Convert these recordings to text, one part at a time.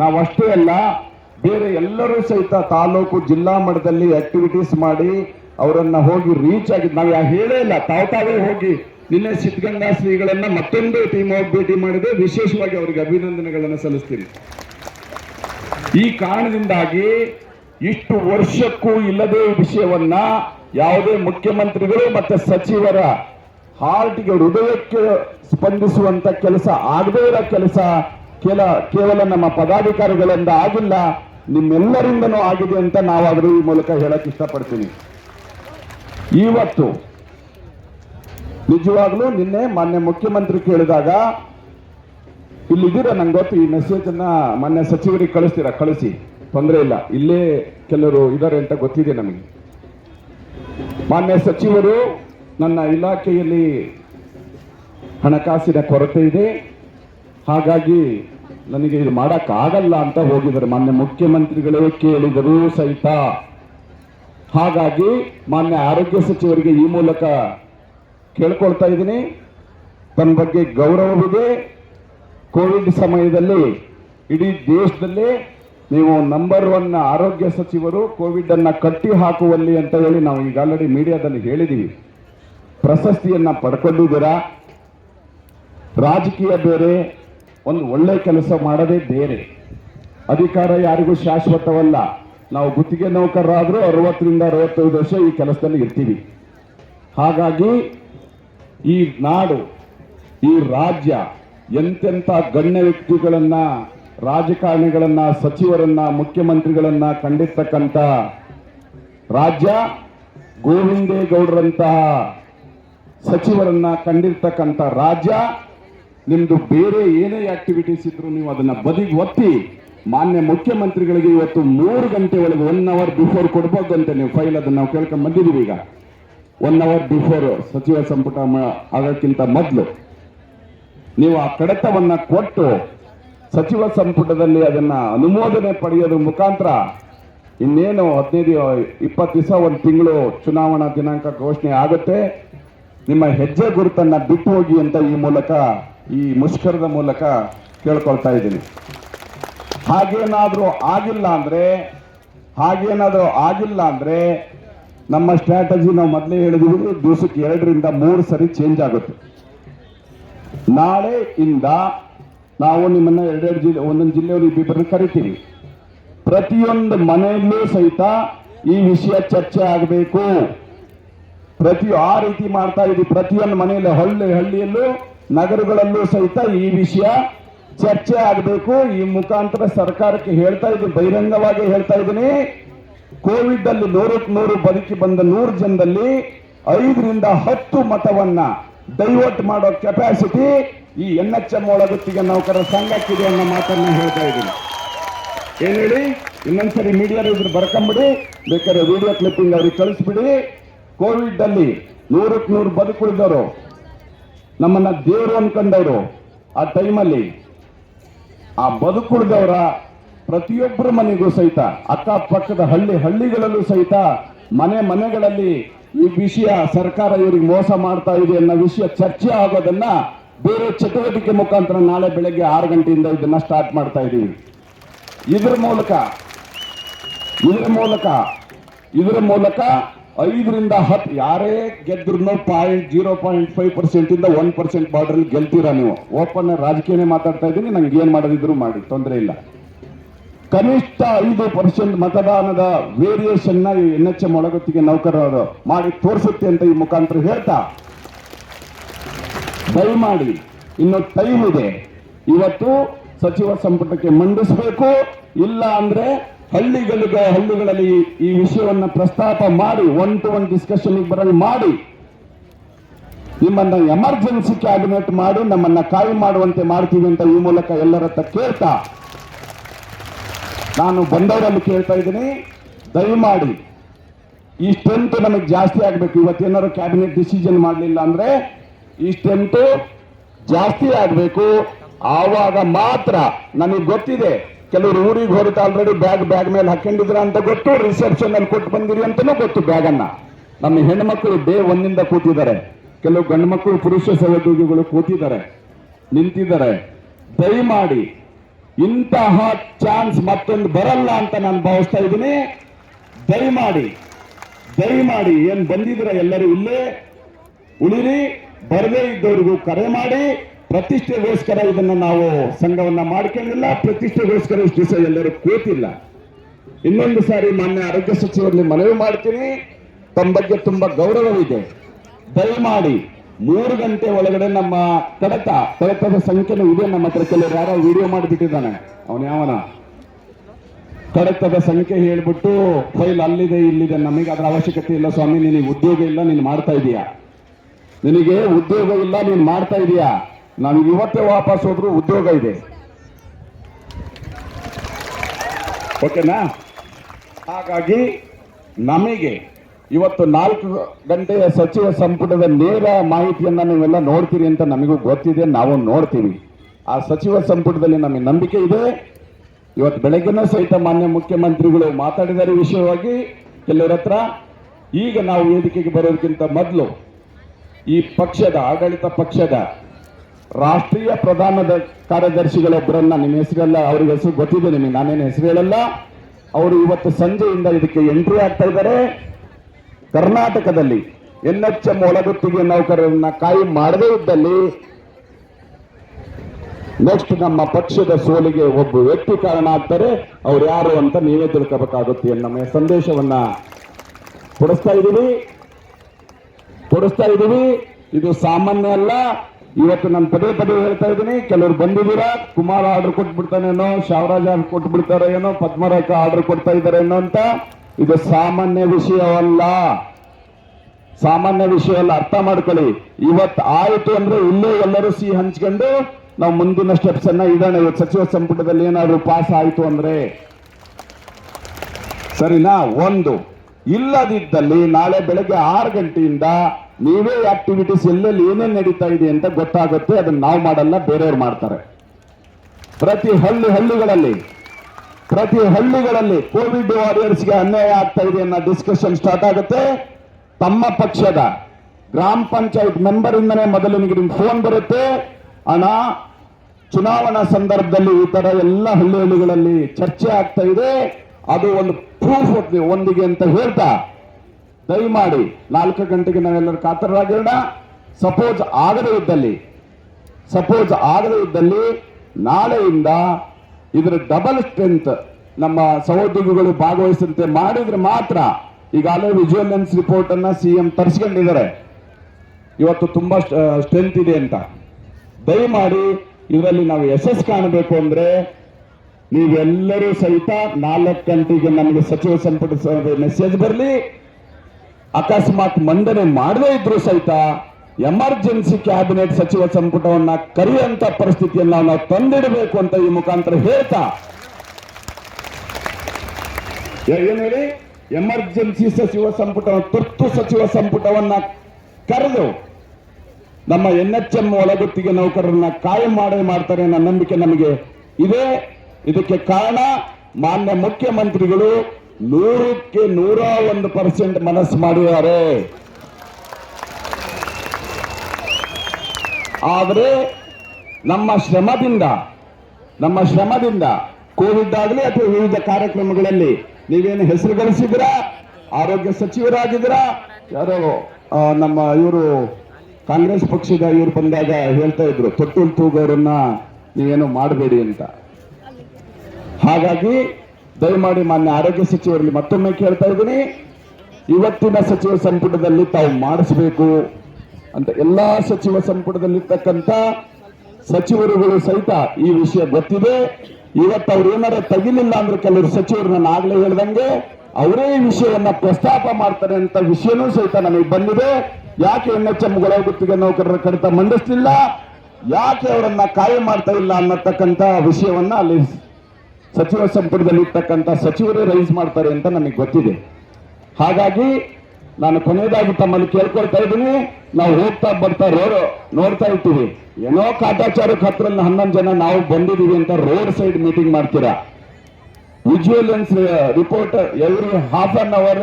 ನಾವು ಅಷ್ಟೇ ಅಲ್ಲ, ಬೇರೆ ಎಲ್ಲರೂ ಸಹಿತ ತಾಲೂಕು ಜಿಲ್ಲಾ ಮಟ್ಟದಲ್ಲಿ ಆಕ್ಟಿವಿಟೀಸ್ ಮಾಡಿ ಅವರನ್ನ ಹೋಗಿ ರೀಚ್ ಆಗಿದ್ದು ನಾವು ಹೇಳೇ ಇಲ್ಲ, ತಾವು ತಾವೇ ಹೋಗಿ ನಿನ್ನೆ ಸಿದ್ಧಗಂಗಾ ಶ್ರೀಗಳನ್ನ ಮತ್ತೊಂದು ಟೀಮ್ ಹೋಗಿ ಭೇಟಿ ಮಾಡಿದೆ. ವಿಶೇಷವಾಗಿ ಅವರಿಗೆ ಅಭಿನಂದನೆಗಳನ್ನು ಸಲ್ಲಿಸ್ತೀನಿ. ಈ ಕಾರಣದಿಂದಾಗಿ ಇಷ್ಟು ವರ್ಷಕ್ಕೂ ಇಲ್ಲದೆ ವಿಷಯವನ್ನ ಯಾವುದೇ ಮುಖ್ಯಮಂತ್ರಿಗಳು ಮತ್ತೆ ಸಚಿವರ ಹಾರ್ಟ್ಗೆ ಹೃದಯಕ್ಕೆ ಸ್ಪಂದಿಸುವಂತ ಕೆಲಸ ಆಗದೇ ಇರೋ ಕೆಲಸ ಕೆಲ, ಕೇವಲ ನಮ್ಮ ಪದಾಧಿಕಾರಿಗಳಿಂದ ಆಗಿಲ್ಲ, ನಿಮ್ಮೆಲ್ಲರಿಂದನೂ ಆಗಿದೆ ಅಂತ ನಾವಾದರೂ ಈ ಮೂಲಕ ಹೇಳಕ್ ಇಷ್ಟಪಡ್ತೀನಿ. ಇವತ್ತು, ನಿಜವಾಗ್ಲೂ ನಿನ್ನೆ ಮಾನ್ಯ ಮುಖ್ಯಮಂತ್ರಿ ಕೇಳಿದಾಗ, ಇಲ್ಲಿದ್ದೀರ ನಂಗೆ ಗೊತ್ತು, ಈ ಮೆಸೇಜ್ ಅನ್ನ ಮಾನ್ಯ ಸಚಿವರಿಗೆ ಕಳಿಸ್ತೀರಾ? ಕಳಿಸಿ, ತೊಂದರೆ ಇಲ್ಲ, ಇಲ್ಲೇ ಕೆಲವರು ಇದ್ದಾರೆ ಅಂತ ಗೊತ್ತಿದೆ ನಮಗೆ. ಮಾನ್ಯ ಸಚಿವರು, ನನ್ನ ಇಲಾಖೆಯಲ್ಲಿ ಹಣಕಾಸಿನ ಕೊರತೆ ಇದೆ. ಹಾಗಾಗಿ ನನಗೆ ಇದು ಆಗಲ್ಲ ಅಂತ ಹೋಗಿದ್ದಾರೆ. ಮಾನ್ಯ ಮುಖ್ಯಮಂತ್ರಿಗಳೇ ಕೇಳಿದರು ಸಹಿತ. ಹಾಗಾಗಿ ಮಾನ್ಯ ಆರೋಗ್ಯ ಸಚಿವರಿಗೆ ಈ ಮೂಲಕ ಕೇಳ್ಕೊಳ್ತಾ ಇದ್ದೀನಿ. ತನ್ನ ಬಗ್ಗೆ ಗೌರವವಿದೆ. ಕೋವಿಡ್ ಸಮಯದಲ್ಲಿ ಇಡೀ ದೇಶದಲ್ಲಿ ನೀವು ನಂಬರ್ ಒನ್ ಆರೋಗ್ಯ ಸಚಿವರು ಕೋವಿಡ್ ಅನ್ನ ಕಟ್ಟಿ ಹಾಕುವಲ್ಲಿ ಅಂತ ಹೇಳಿ ನಾವು ಈಗ ಆಲ್ರೆಡಿ ಮೀಡಿಯಾದಲ್ಲಿ ಹೇಳಿದೀವಿ ಪ್ರಶಸ್ತಿಯನ್ನ ಪಡ್ಕೊಂಡಿದ್ದೀರಾ? ರಾಜಕೀಯ ಬೇರೆ ಒಂದು ಒಳ್ಳೆ ಕೆಲಸ ಮಾಡದೇ ಬೇರೆ. ಅಧಿಕಾರ ಯಾರಿಗೂ ಶಾಶ್ವತವಲ್ಲ. ನಾವು ಗುತ್ತಿಗೆ ನೌಕರರಾದರೂ ಅರವತ್ತರಿಂದ ಅರವತ್ತೈದು ವರ್ಷ ಈ ಕೆಲಸದಲ್ಲಿ ಇರ್ತೀವಿ. ಹಾಗಾಗಿ ಈ ನಾಡು, ಈ ರಾಜ್ಯ ಎಂತೆಂಥ ಗಣ್ಯ ವ್ಯಕ್ತಿಗಳನ್ನ, ರಾಜಕಾರಣಿಗಳನ್ನ, ಸಚಿವರನ್ನ, ಮುಖ್ಯಮಂತ್ರಿಗಳನ್ನ ಕಂಡಿರ್ತಕ್ಕಂಥ ರಾಜ್ಯ ಗೋವಿಂದೇಗೌಡರಂತಹ ಸಚಿವರನ್ನ ಕಂಡಿರ್ತಕ್ಕಂಥ ರಾಜ್ಯ ನಿಮ್ದು ಬೇರೆ ಏನೇ ಆಕ್ಟಿವಿಟೀಸ್ ಇದ್ರು ನೀವು ಅದನ್ನ ಬದಿಗೆ ಒತ್ತಿ ಮಾನ್ಯ ಮುಖ್ಯಮಂತ್ರಿಗಳಿಗೆ ಇವತ್ತು ಮೂರು ಗಂಟೆ ಒಳಗೆ ಒನ್ ಅವರ್ ಬಿಫೋರ್ ಕೊಡ್ಬೋದು ಅಂತ ನೀವು ಫೈಲ್ ಅದನ್ನ ನಾವು ಕೇಳ್ಕೊಂಡ್ ಬಂದಿದ್ದೀವಿ ಈಗ. ಒನ್ ಅವರ್ ಬಿಫೋರ್ ಸಚಿವ ಸಂಪುಟ ಆಗೋಕ್ಕಿಂತ ಮೊದಲು. ನೀವು ಆ ಕಡತವನ್ನ ಕೊಟ್ಟು ಸಚಿವ ಸಂಪುಟದಲ್ಲಿ ಅದನ್ನ ಅನುಮೋದನೆ ಪಡೆಯೋದ್ರ ಮುಖಾಂತರ ಇನ್ನೇನು ಹದಿನೈದು, ಇಪ್ಪತ್ತು ದಿವಸ ಒಂದು ತಿಂಗಳು ಚುನಾವಣಾ ದಿನಾಂಕ ಘೋಷಣೆ ಆಗುತ್ತೆ. ನಿಮ್ಮ ಹೆಜ್ಜೆ ಗುರುತನ್ನ ಬಿಟ್ಟು ಹೋಗಿ ಅಂತ ಈ ಮೂಲಕ ಈ ಮುಷ್ಕರದ ಮೂಲಕ ಕೇಳ್ಕೊಳ್ತಾ ಇದ್ದೀನಿ. ಹಾಗೇನಾದರೂ ಆಗಿಲ್ಲ ಅಂದರೆ, ಹಾಗೇನಾದರೂ ಆಗಿಲ್ಲ ಅಂದರೆ, ನಮ್ಮ ಸ್ಟ್ರಾಟಜಿ ನಾವು ಮೊದಲೇ ಹೇಳಿದೀವಿ, ದಿವಸಕ್ಕೆ ಎರಡರಿಂದ ಮೂರು ಸರಿ ಚೇಂಜ್ ಆಗುತ್ತೆ. ನಾಳೆ ಇಂದ ನಾವು ನಿಮ್ಮನ್ನ ಎರಡೆರಡು ಜಿಲ್ಲೆ, ಒಂದೊಂದು ಜಿಲ್ಲೆಯವರು ಇಬ್ಬಿಬ್ಬರನ್ನು ಕರಿತೀವಿ. ಪ್ರತಿಯೊಂದು ಮನೆಯಲ್ಲೂ ಸಹಿತ ಈ ವಿಷಯ ಚರ್ಚೆ ಆಗಬೇಕು. ಪ್ರತಿ ಆ ರೀತಿ ಮಾಡ್ತಾ ಇದ್ದೀವಿ. ಪ್ರತಿಯೊಂದು ಮನೆಯಲ್ಲಿ, ಹಳ್ಳಿ ಹಳ್ಳಿಯಲ್ಲೂ ನಗರಗಳಲ್ಲೂ ಸಹಿತ ಈ ವಿಷಯ ಚರ್ಚೆ ಆಗಬೇಕು. ಈ ಮುಖಾಂತರ ಸರ್ಕಾರಕ್ಕೆ ಹೇಳ್ತಾ ಇದ್ದೀನಿ ಬಹಿರಂಗವಾಗಿ ಹೇಳ್ತಾ ಇದ್ದೀನಿ. ಕೋವಿಡ್ ಅಲ್ಲಿ ನೂರಕ್ಕೆ ನೂರು ಬದುಕಿ ಬಂದ ನೂರು ಜನದಲ್ಲಿ ಐದರಿಂದ ಹತ್ತು ಮತವನ್ನ ಡೈವರ್ಟ್ ಮಾಡೋ ಕೆಪಾಸಿಟಿ ಈ ಎನ್ ಎಚ್ ಎಂ ಒಳಗುತ್ತಿಗೆ ನೌಕರರ ಸಂಘಕ್ಕಿದೆ ಅನ್ನೋ ಮಾತನ್ನ ಹೇಳ್ತಾ ಇದ್ದೀನಿ. ಏನ್ ಹೇಳಿ? ಇನ್ನೊಂದ್ಸರಿ ಮೀಡಿಯಾ ಇದ್ರೆ ಬರ್ಕೊಂಬಿಡಿ. ಬೇಕಾದ್ರೆ ವಿಡಿಯೋ ಕ್ಲಿಪ್ಪಿಂಗ್ ಅವ್ರಿಗೆ ಕಳಿಸ್ಬಿಡಿ. ಕೋವಿಡ್ ಅಲ್ಲಿ ನೂರಕ್ಕೆ ನೂರು ಬದುಕುಳಿದವರು ನಮ್ಮನ್ನ ದೇವರು ಅನ್ಕೊಂಡವರು ಆ ಟೈಮಲ್ಲಿ ಆ ಬದುಕುಳಿದವರ ಪ್ರತಿಯೊಬ್ಬರ ಮನೆಗೂ ಸಹಿತ, ಅಕ್ಕಪಕ್ಕದ ಹಳ್ಳಿ ಹಳ್ಳಿಗಳಲ್ಲೂ ಸಹಿತ ಮನೆ ಮನೆಗಳಲ್ಲಿ ಈ ವಿಷಯ ಸರ್ಕಾರ ಇವರಿಗೆ ಮೋಸ ಮಾಡ್ತಾ ಇದೆ ಅನ್ನೋ ವಿಷಯ ಚರ್ಚೆ ಆಗೋದನ್ನ ಬೇರೆ ಚಟುವಟಿಕೆ ಮುಖಾಂತರ ನಾಳೆ ಬೆಳಗ್ಗೆ ಆರು ಗಂಟೆಯಿಂದ ಇದನ್ನ ಸ್ಟಾರ್ಟ್ ಮಾಡ್ತಾ ಇದ್ದೀವಿ. ಇದರ ಮೂಲಕ ಇದರ ಮೂಲಕ ಇದರ ಮೂಲಕ ಐದರಿಂದ ಹತ್ತು ಯಾರೇ ಗೆದ್ರು point zero point five percent ಇಂದ ಒನ್ ಪರ್ಸೆಂಟ್ ಬಾರ್ಡರ್ ಗೆಲ್ತೀರಾ ನೀವು? ಓಪನ್ ರಾಜಕೀಯನೇ ಮಾತಾಡ್ತಾ ಇದ್ದೀನಿ, ನಂಗೆ ಏನ್ ಮಾಡೋದಿದ್ರು ಮಾಡಿ, ತೊಂದರೆ ಇಲ್ಲ. ಕನಿಷ್ಠ ಐದು ಪರ್ಸೆಂಟ್ ಮತದಾನದ ವೇರಿಯೇಷನ್ನ ಎನ್ ಎಚ್ ಎಂ ಒಳಗೊತ್ತಿಗೆ ನೌಕರರು ಮಾಡಿ ತೋರಿಸುತ್ತೆ ಅಂತ ಈ ಮುಖಾಂತರ ಹೇಳ್ತಾ. ದಯಮಾಡಿ, ಇನ್ನು ಟೈಮ್ ಇದೆ. ಇವತ್ತು ಸಚಿವ ಸಂಪುಟಕ್ಕೆ ಮಂಡಿಸಬೇಕು, ಇಲ್ಲ ಅಂದ್ರೆ ಹಳ್ಳಿಗಳಿಗೆ ಹಳ್ಳಿಗಳಲ್ಲಿ ಈ ವಿಷಯವನ್ನು ಪ್ರಸ್ತಾಪ ಮಾಡಿ ಒನ್ ಟು ಒನ್ ಡಿಸ್ಕಷನ್ ಬರಲು ಮಾಡಿ, ನಿಮ್ಮನ್ನ ಎಮರ್ಜೆನ್ಸಿ ಕ್ಯಾಬಿನೆಟ್ ಮಾಡಿ, ನಮ್ಮನ್ನ ಕಾಯಿ ಮಾಡುವಂತೆ ಮಾಡ್ತೀವಿ ಅಂತ ಈ ಮೂಲಕ ಎಲ್ಲರ ಹತ್ರ ಕೇಳ್ತಾ, ನಾನು ಬಂದವರಲ್ಲಿ ಕೇಳ್ತಾ ಇದ್ದೀನಿ. ದಯಮಾಡಿ, ಈ ಸ್ಟ್ರೆಂತ್ ನಮಗೆ ಜಾಸ್ತಿ ಆಗಬೇಕು. ಇವತ್ತೇನಾದ್ರು ಕ್ಯಾಬಿನೆಟ್ ಡಿಸಿಷನ್ ಮಾಡಲಿಲ್ಲ ಅಂದ್ರೆ, ಈ ಸ್ಟ್ರೆಂತ್ ಜಾಸ್ತಿ ಆಗಬೇಕು. ಆವಾಗ ಮಾತ್ರ ನನಗೆ ಗೊತ್ತಿದೆ. ಕೆಲವರು ಊರಿಗೆ ಹೋರಿತ ಆಲ್ರೆಡಿ ಬ್ಯಾಗ್ ಬ್ಯಾಗ್ ಮೇಲೆ ಹಾಕೊಂಡಿದ್ರ ಅಂತ ಗೊತ್ತು ರಿಸೆಪ್ಷನ್ ಅಲ್ಲಿ ಕೊಟ್ಟು ಬಂದಿರಿ ಅಂತಲೂ ಗೊತ್ತು ಬ್ಯಾಗ್ ಅನ್ನ. ನಮ್ಮ ಹೆಣ್ಮಕ್ಳು ಡೇ ಒಂದಿಂದ ಕೂತಿದ್ದಾರೆ. ಕೆಲವು ಗಂಡು ಮಕ್ಕಳು ಪುರುಷ ಸಹೋದ್ಯೋಗಿಗಳು ಕೂತಿದ್ದಾರೆ, ನಿಂತಿದ್ದಾರೆ. ದಯಮಾಡಿ ಇಂತಹ ಚಾನ್ಸ್ ಮತ್ತೊಂದು ಬರಲ್ಲ ಅಂತ ನಾನು ಭಾವಿಸ್ತಾ ಇದ್ದೀನಿ. ದಯಮಾಡಿ ದಯಮಾಡಿ ಏನ್ ಬಂದಿದ್ರ ಎಲ್ಲರೂ ಇಲ್ಲೇ? ಉಳಿರಿ, ಬರದೇ ಇದ್ದವರಿಗೂ ಕರೆ ಮಾಡಿ. ಪ್ರತಿಷ್ಠೆಗೋಸ್ಕರ ಇದನ್ನ ನಾವು ಸಂಘವನ್ನ ಮಾಡ್ಕೊಂಡಿಲ್ಲ, ಪ್ರತಿಷ್ಠೆಗೋಸ್ಕರ ಇಷ್ಟು ದಿವಸ ಎಲ್ಲರೂ ಕೂತಿಲ್ಲ. ಇನ್ನೊಂದು ಸಾರಿ ಮಾನ್ಯ ಆರೋಗ್ಯ ಸಚಿವರಲ್ಲಿ ಮನವಿ ಮಾಡ್ತೀನಿ. ತಮ್ಮ ಬಗ್ಗೆ ತುಂಬಾ ಗೌರವವಿದೆ. ದಯಮಾಡಿ ಮೂರು ಗಂಟೆ ಒಳಗಡೆ ನಮ್ಮ ಕಡತ, ಕಡತದ ಸಂಖ್ಯೆನೂ ಇದೆ ನಮ್ಮ ಹತ್ರ. ಕೆಲವರು ಯಾರೋ ವಿಡಿಯೋ ಮಾಡಿಬಿಟ್ಟಿದ್ದಾನೆ. ಅವನ ಯಾವನ? ಕಡತದ ಸಂಖ್ಯೆ ಹೇಳ್ಬಿಟ್ಟು, ಫೈಲ್ ಅಲ್ಲಿದೆ, ಇಲ್ಲಿದೆ, ನಮಗೆ ಅದರ ಅವಶ್ಯಕತೆ ಇಲ್ಲ ಸ್ವಾಮಿ, ನಿನಗೆ ಉದ್ಯೋಗ ಇಲ್ಲ, ನೀನು ಮಾಡ್ತಾ ಇದೀಯಾ? ನಿನಗೆ ಉದ್ಯೋಗ ಇಲ್ಲ, ನೀನು ಮಾಡ್ತಾ ಇದೀಯಾ? ನಮ್ಗೆ ಇವತ್ತೇ ವಾಪಸ್ ಹೋದ್ರು ಉದ್ಯೋಗ ಇದೆ. ಓಕೆನಾ ಹಾಗಾಗಿ ನಮಗೆ ಇವತ್ತು ನಾಲ್ಕು ಗಂಟೆಯ ಸಚಿವ ಸಂಪುಟದ ನೇರ ಮಾಹಿತಿಯನ್ನು ನೀವೆಲ್ಲ ನೋಡ್ತೀರಿ ಅಂತ ನಮಗೂ ಗೊತ್ತಿದೆ, ನಾವು ನೋಡ್ತೀವಿ. ಆ ಸಚಿವ ಸಂಪುಟದಲ್ಲಿ ನಮಗೆ ನಂಬಿಕೆ ಇದೆ. ಇವತ್ತು ಬೆಳಗ್ಗೆನೂ ಸಹಿತ ಮಾನ್ಯ ಮುಖ್ಯಮಂತ್ರಿಗಳು ಮಾತಾಡಿದರೆ ವಿಷಯವಾಗಿ ಕೆಲವರ ಹತ್ರ ಈಗ ನಾವು ವೇದಿಕೆಗೆ ಬರೋದಕ್ಕಿಂತ ಮೊದಲು ಈ ಪಕ್ಷದ, ಆಡಳಿತ ಪಕ್ಷದ ರಾಷ್ಟ್ರೀಯ ಪ್ರಧಾನ ಕಾರ್ಯದರ್ಶಿಗಳೊಬ್ಬರನ್ನ ನಿಮ್ಮ ಹೆಸರೆಲ್ಲ ಅವ್ರಿಗೆ ಹೆಸರು ಗೊತ್ತಿದೆ ನಿಮಗೆ. ನಾನೇನು ಹೆಸರು ಹೇಳಲ್ಲ. ಅವರು ಇವತ್ತು ಸಂಜೆಯಿಂದ ಇದಕ್ಕೆ ಎಂಟ್ರಿ ಆಗ್ತಾ ಇದ್ದಾರೆ. ಕರ್ನಾಟಕದಲ್ಲಿ ಎನ್ ಎಚ್ ಎಂ ಒಳಗುತ್ತಿಗೆ ನೌಕರರನ್ನ ಕಾಯಿ ಮಾಡದೇ ಇದ್ದಲ್ಲಿ ನೆಕ್ಸ್ಟ್ ನಮ್ಮ ಪಕ್ಷದ ಸೋಲಿಗೆ ಒಬ್ಬ ವ್ಯಕ್ತಿ ಕಾರಣ ಆಗ್ತಾರೆ. ಅವ್ರು ಯಾರು ಅಂತ ನೀವೇ ತಿಳ್ಕೋಬೇಕಾಗುತ್ತೆ ನಮ್ಮ ಸಂದೇಶವನ್ನ ಕೊಡಿಸ್ತಾ ಇದ್ದೀವಿ. ಕೊಡಿಸ್ತಾ ಇದ್ದೀವಿ. ಇದು ಸಾಮಾನ್ಯ ಅಲ್ಲ. ಇವತ್ತು ನಾನು ಪದೇ ಪದೇ ಹೇಳ್ತಾ ಇದ್ದೀನಿ, ಕೆಲವರು ಬಂದಿದ್ದೀರಾ, ಕುಮಾರ್ ಆರ್ಡರ್ ಕೊಟ್ಬಿಡ್ತಾನೇನೋ ಶಾವರಾಜ್ ಆರ್ಡರ್ ಕೊಟ್ಬಿಡ್ತಾರೋ ಏನೋ ಪದ್ಮರೇಖ ಆರ್ಡರ್ ಕೊಡ್ತಾ ಇದ್ದಾರೆ ಏನೋ ಅಂತ, ಇದು ಸಾಮಾನ್ಯ ವಿಷಯವಲ್ಲ. ಸಾಮಾನ್ಯ ವಿಷಯ ಅಲ್ಲ ಅರ್ಥ ಮಾಡ್ಕೊಳ್ಳಿ. ಇವತ್ತು ಆಯಿತು ಅಂದ್ರೆ ಇಲ್ಲೇ ಎಲ್ಲರೂ ಸಿಹಿ ಹಂಚ್ಕೊಂಡು ನಾವು ಮುಂದಿನ ಸ್ಟೆಪ್ಸ್ ಅನ್ನ ಇವತ್ತು ಸಚಿವ ಸಂಪುಟದಲ್ಲಿ ಏನಾದ್ರು ಪಾಸ್ ಆಯಿತು ಅಂದ್ರೆ. ಸರಿನಾ? ಒಂದು. ಇಲ್ಲದಿದ್ದಲ್ಲಿ ನಾಳೆ ಬೆಳಗ್ಗೆ ಆರು ಗಂಟೆಯಿಂದ ನೀವೇ ಆಕ್ಟಿವಿಟೀಸ್ ಎಲ್ಲೆಲ್ಲಿ ಏನೇನು ನಡೀತಾ ಇದೆ ಅಂತ ಗೊತ್ತಾಗುತ್ತೆ, ಅದನ್ನ ನಾವು ಮಾಡಲ್ಲ, ಬೇರೆಯವ್ರು ಮಾಡ್ತಾರೆ. ಪ್ರತಿ ಹಳ್ಳಿ ಹಳ್ಳಿಗಳಲ್ಲಿ, ಪ್ರತಿ ಹಳ್ಳಿಗಳಲ್ಲಿ ಕೋವಿಡ್ ವಾರಿಯರ್ಸ್ಗೆ ಅನ್ಯಾಯ ಆಗ್ತಾ ಇದೆ ಅನ್ನೋ ಡಿಸ್ಕಷನ್ ಸ್ಟಾರ್ಟ್ ಆಗುತ್ತೆ. ತಮ್ಮ ಪಕ್ಷದ ಗ್ರಾಮ ಪಂಚಾಯತ್ ಮೆಂಬರ್ ಇಂದನೇ ಮೊದಲು ನಿಮಗೆ ಫೋನ್ ಬರುತ್ತೆ. ಹಣ ಚುನಾವಣಾ ಸಂದರ್ಭದಲ್ಲಿ ಈ ತರ ಎಲ್ಲ ಹಳ್ಳಿ ಹಳ್ಳಿಗಳಲ್ಲಿ ಚರ್ಚೆ ಆಗ್ತಾ ಇದೆ. ಅದು ಒಂದು ಪ್ರೂಫ್ ಒಂದಿಗೆ ಅಂತ ಹೇಳ್ತಾ. ದಯಮಾಡಿ ನಾಲ್ಕು ಗಂಟೆಗೆ ನಾವೆಲ್ಲರೂ ಕಾತರರಾಗಿರೋಣ. ಸಪೋಸ್ ಆಗದೇ ಇದ್ದಲ್ಲಿ ಸಪೋಸ್ ಆಗದೇ ಇದ್ದಲ್ಲಿ ನಾಳೆಯಿಂದ ಇದರ ಡಬಲ್ ಸ್ಟ್ರೆಂತ್ ನಮ್ಮ ಸಹೋದ್ಯೋಗಿಗಳು ಭಾಗವಹಿಸಂತೆ ಮಾಡಿದ್ರೆ ಮಾತ್ರ ಈಗಾಗಲೇ ವಿಜುವಲೆನ್ಸ್ ರಿಪೋರ್ಟ್ ಅನ್ನ ಸಿಎಂ ತರಿಸ್ಕೊಂಡಿದ್ದಾರೆ. ಇವತ್ತು ತುಂಬಾ ಸ್ಟ್ರೆಂತ್ ಇದೆ ಅಂತ. ದಯಮಾಡಿ ಇದರಲ್ಲಿ ನಾವು ಯಶಸ್ ಕಾಣಬೇಕು ಅಂದ್ರೆ ನೀವೆಲ್ಲರೂ ಸಹಿತ ನಾಲ್ಕು ಗಂಟೆಗೆ ನಮಗೆ ಸಚಿವ ಸಂಪುಟ ಮೆಸೇಜ್ ಬರಲಿ. ಅಕಸ್ಮಾತ್ ಮಂಡನೆ ಮಾಡದೇ ಇದ್ರು ಸಹಿತ ಎಮರ್ಜೆನ್ಸಿ ಕ್ಯಾಬಿನೆಟ್ ಸಚಿವ ಸಂಪುಟವನ್ನ ಕರೆಯುವಂತ ಪರಿಸ್ಥಿತಿಯನ್ನ ನಾವು ತಂದಿಡಬೇಕು ಅಂತ ಈ ಮುಖಾಂತರ ಹೇಳ್ತಾ. ಏನ್ ಹೇಳಿ? ಎಮರ್ಜೆನ್ಸಿ ಸಚಿವ ಸಂಪುಟ ತುರ್ತು ಸಚಿವ ಸಂಪುಟವನ್ನ ಕರೆದು ನಮ್ಮ ಎನ್ ಎಚ್ ಎಂ ಒಳಗುತ್ತಿಗೆ ನೌಕರರನ್ನ ಕಾಯಂ ಮಾಡೇ ಮಾಡ್ತಾರೆ ಅನ್ನೋ ನಂಬಿಕೆ ನಮಗೆ ಇದೆ. ಇದಕ್ಕೆ ಕಾರಣ ಮಾನ್ಯ ಮುಖ್ಯಮಂತ್ರಿಗಳು ನೂರಕ್ಕೆ ನೂರ ಒಂದು ಪರ್ಸೆಂಟ್ ಮನಸ್ಸು ಮಾಡಿದ್ದಾರೆ. ಆದರೆ ನಮ್ಮ ಶ್ರಮದಿಂದ ನಮ್ಮ ಶ್ರಮದಿಂದ ಕೋವಿಡ್ ಆಗಲಿ ಅಥವಾ ವಿವಿಧ ಕಾರ್ಯಕ್ರಮಗಳಲ್ಲಿ ನೀವೇನು ಹೆಸರು ಗಳಿಸಿದ್ರ ಆರೋಗ್ಯ ಸಚಿವರಾಗಿದ್ದೀರಾ? ಯಾರೋ ನಮ್ಮ ಇವರು ಕಾಂಗ್ರೆಸ್ ಪಕ್ಷದ ಇವರು ಬಂದಾಗ ಹೇಳ್ತಾ ಇದ್ರು ತೊಟ್ಟು ತೂಗೋರನ್ನ ನೀವೇನು ಮಾಡಬೇಡಿ ಅಂತ. ಹಾಗಾಗಿ ದಯಮಾಡಿ ಮಾನ್ಯ ಆರೋಗ್ಯ ಸಚಿವರಲ್ಲಿ ಮತ್ತೊಮ್ಮೆ ಕೇಳ್ತಾ ಇದ್ದೀನಿ. ಇವತ್ತಿನ ಸಚಿವ ಸಂಪುಟದಲ್ಲಿ ತಾವು ಮಾಡಿಸಬೇಕು ಅಂತ ಎಲ್ಲ ಸಚಿವ ಸಂಪುಟದಲ್ಲಿರ್ತಕ್ಕಂಥ ಸಚಿವರುಗಳು ಸಹಿತ ಈ ವಿಷಯ ಗೊತ್ತಿದೆ. ಇವತ್ತು ಅವ್ರು ಏನಾರ ತಗಿಲಿಲ್ಲ ಅಂದ್ರೆ ಕೆಲವರು ಸಚಿವರು ನಾನು ಆಗ್ಲೇ ಹೇಳ್ದಂಗೆ ಅವರೇ ಈ ವಿಷಯವನ್ನ ಪ್ರಸ್ತಾಪ ಮಾಡ್ತಾರೆ ಅಂತ ವಿಷಯನೂ ಸಹಿತ ನಮಗೆ ಬಂದಿದೆ. ಯಾಕೆ ಎನ್ ಎಚ್ ಎಂ ಗುತ್ತಿಗೆ ನೌಕರರ ಕಡಿತ ಮಂಡಿಸ್ತಿಲ್ಲ ಯಾಕೆ ಅವರನ್ನ ಕಾಯಂ ಮಾಡ್ತಾ ಇಲ್ಲ ಅನ್ನತಕ್ಕಂಥ ವಿಷಯವನ್ನ ಅಲ್ಲಿ ಸಚಿವ ಸಂಪುಟದಲ್ಲಿ ಇರ್ತಕ್ಕಂಥ ಸಚಿವರೇ ರೈಸ್ ಮಾಡ್ತಾರೆ ಅಂತ ನನಗೆ ಗೊತ್ತಿದೆ. ಹಾಗಾಗಿ ನಾನು ಕೊನೆಯದಾಗಿ ತಮ್ಮಲ್ಲಿ ಕೇಳ್ಕೊಳ್ತಾ ಇದ್ದೀನಿ. ನಾವು ಹೋಗ್ತಾ ಬರ್ತಾ ರೋಡ್ ನೋಡ್ತಾ ಇರ್ತೀವಿ. ಏನೋ ಕಾಟಾಚಾರಕ್ಕೆ ಹತ್ರ ಹನ್ನೊಂದು ಜನ ನಾವು ಬಂದಿದ್ದೀವಿ ಅಂತ ರೋಡ್ ಸೈಡ್ ಮೀಟಿಂಗ್ ಮಾಡ್ತೀರಾ? Vigilance report every half an hour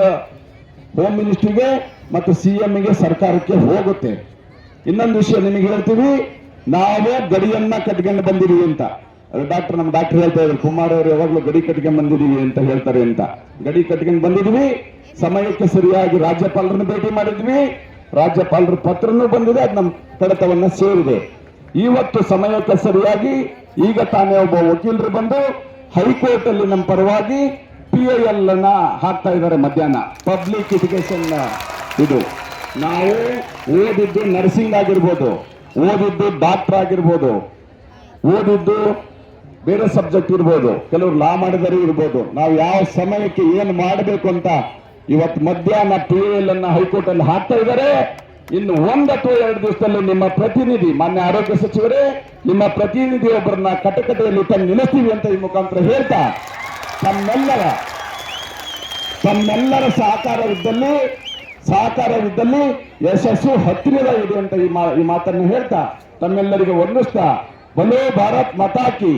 home ಮಿನಿಸ್ಟ್ರಿಗೆ ಮತ್ತು ಸಿಎಂ ಗೆ ಸರ್ಕಾರಕ್ಕೆ ಹೋಗುತ್ತೆ. ಇನ್ನೊಂದು ವಿಷಯ ನಿಮಗೆ ಹೇಳ್ತೀವಿ ನಾವೇ ಗಡಿಯನ್ನ ಕಟ್ಕೊಂಡು ಬಂದಿದ್ದೀವಿ ಅಂತ. ಡಾಕ್ಟರ್ ನಮ್ಮ ಡಾಕ್ಟರ್ ಹೇಳ್ತಾ ಇದ್ರು, ಕುಮಾರ್ ಅವರು ಯಾವಾಗಲೂ ಗಡಿ ಕಟ್ಕೊಂಡ್ ಬಂದಿದೀವಿ ಅಂತ ಹೇಳ್ತಾರೆ ಅಂತ. ಗಡಿ ಕಟ್ಕೊಂಡ್ ಬಂದಿದ್ವಿ ಸಮಯಕ್ಕೆ ಸರಿಯಾಗಿ ರಾಜ್ಯಪಾಲರನ್ನು ಭೇಟಿ ಮಾಡಿದ್ವಿ. ರಾಜ್ಯಪಾಲರ ಪತ್ರನೂ ಬಂದಿದೆ, ಅದು ನಮ್ಮ ಕಡತವನ್ನ ಸೇರಿದೆ. ಇವತ್ತು ಸಮಯಕ್ಕೆ ಸರಿಯಾಗಿ ಈಗ ತಾನೇ ಒಬ್ಬ ವಕೀಲರು ಬಂದು ಹೈಕೋರ್ಟ್ ಅಲ್ಲಿ ನಮ್ಮ ಪರವಾಗಿ ಪಿ ಐ ಎಲ್ ಅನ್ನ ಹಾಕ್ತಾ ಇದ್ದಾರೆ ಮಧ್ಯಾಹ್ನ. ಪಬ್ಲಿಕ್ ಎಜುಕೇಶನ್ ಇದು. ನಾವು ಓದಿದ್ದು ನರ್ಸಿಂಗ್ ಆಗಿರ್ಬೋದು, ಓದಿದ್ದು ಡಾಕ್ಟರ್ ಆಗಿರ್ಬೋದು, ಓದಿದ್ದು ಬೇರೆ ಸಬ್ಜೆಕ್ಟ್ ಇರ್ಬೋದು. ಕೆಲವರು ಲಾ ಮಾಡಿದರೆ ಇರ್ಬೋದು. ನಾವು ಯಾವ ಸಮಯಕ್ಕೆ ಏನು ಮಾಡಬೇಕು ಅಂತ ಇವತ್ತು ಮಧ್ಯಾಹ್ನ ಪಿ ಎಲ್ ಅನ್ನ ಹೈಕೋರ್ಟ್ ಅಲ್ಲಿ ಹಾಕ್ತಾ ಇದ್ದಾರೆ. ಇನ್ನು ಒಂದು ಅಥವಾ ಎರಡು ದಿವಸದಲ್ಲಿ ನಿಮ್ಮ ಪ್ರತಿನಿಧಿ, ಮಾನ್ಯ ಆರೋಗ್ಯ ಸಚಿವರೇ, ನಿಮ್ಮ ಪ್ರತಿನಿಧಿ ಒಬ್ಬರನ್ನ ಕಟಕಟೆಯಲ್ಲಿ ತಂದು ನಿಲ್ಲಿಸ್ತೀವಿ ಅಂತ ಈ ಮುಖಾಂತರ ಹೇಳ್ತಾ, ತಮ್ಮೆಲ್ಲರ ತಮ್ಮೆಲ್ಲರ ಸಹಕಾರವಿದ್ದಲ್ಲಿ ಸಹಕಾರವಿದ್ದಲ್ಲಿ ಯಶಸ್ಸು ಹತ್ತಿರದ ಇದೆ ಅಂತ ಈ ಮಾತನ್ನು ಹೇಳ್ತಾ, ತಮ್ಮೆಲ್ಲರಿಗೆ ವಂದಿಸ್ತಾ ಬಲೋ ಭಾರತ್ ಮತಾಕಿ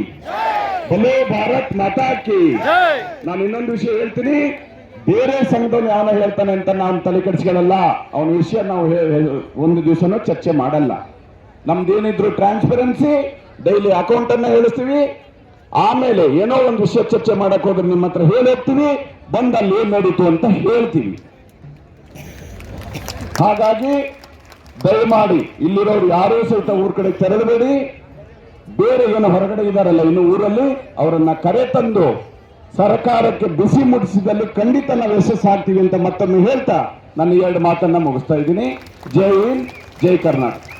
ಬಲೋ ಭಾರತ್ ಮತಾಕಿ ನಾನು ಇನ್ನೊಂದು ವಿಷಯ ಹೇಳ್ತೀನಿ. ಬೇರೆ ಸಂಘದವನು ಯಾವನ ಹೇಳ್ತಾನೆ ಅಂತ ನಾನು ತಲೆ ಕೆಡಿಸ್ಕೊಳ್ಳಲ್ಲ. ಅವನ ವಿಷಯ ನಾವು ಒಂದು ದಿವಸನೂ ಚರ್ಚೆ ಮಾಡಲ್ಲ. ನಮ್ದೇನಿದ್ರು ಟ್ರಾನ್ಸ್ಪರೆನ್ಸಿ ಡೈಲಿ ಅಕೌಂಟ್ ಅನ್ನ ಹೇಳಿಸ್ತೀವಿ. ಆಮೇಲೆ ಏನೋ ಒಂದು ವಿಷಯ ಚರ್ಚೆ ಮಾಡಕ್ ಹೋದ್ರೆ ನಿಮ್ಮ ಹತ್ರ ಹೇಳಿರ್ತೀವಿ ಬಂದ ಬಂದಲ್ಲಿ ಏನ್ ನಡೀತು ಅಂತ ಹೇಳ್ತೀವಿ ಹಾಗಾಗಿ ದಯಮಾಡಿ ಇಲ್ಲಿರೋರು ಯಾರೂ ಸಹಿತ ಊರ್ ಕಡೆ ತೆರಳಬೇಡಿ. ಬೇರೆ ಜನ ಹೊರಗಡೆ ಇದ್ದಾರಲ್ಲ ಇನ್ನು ಊರಲ್ಲಿ ಅವರನ್ನ ಕರೆ ತಂದು ಸರ್ಕಾರಕ್ಕೆ ಬಿಸಿ ಮುಟ್ಟಿಸಿದಲ್ಲಿ ಖಂಡಿತ ನಾವು ಯಶಸ್ಸಾಗ್ತೀವಿ ಅಂತ ಮತ್ತೊಮ್ಮೆ ಹೇಳ್ತಾ ನನ್ನ ಎರಡು ಮಾತನ್ನ ಮುಗಿಸ್ತಾ ಇದ್ದೀನಿ. ಜೈ ಹಿಂದ್, ಜೈ ಕರ್ನಾಟಕ.